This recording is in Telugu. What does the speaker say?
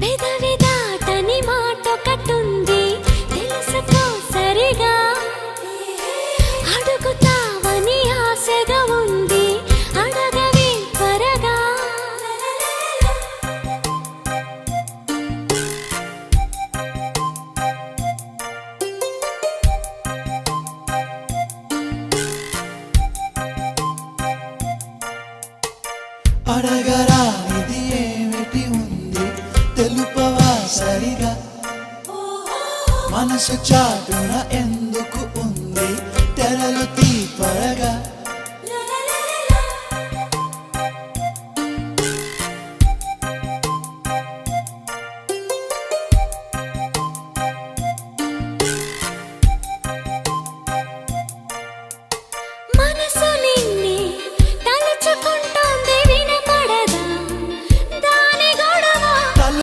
పెదవి మాటొకటుంది తెలుసుకో సరిగా. అడుగుతావని ఆశగా ఉంది అడగవి త్వరగా. అడగరా తెలుపవా సరిగా? మనసు చాటున ఎందుకు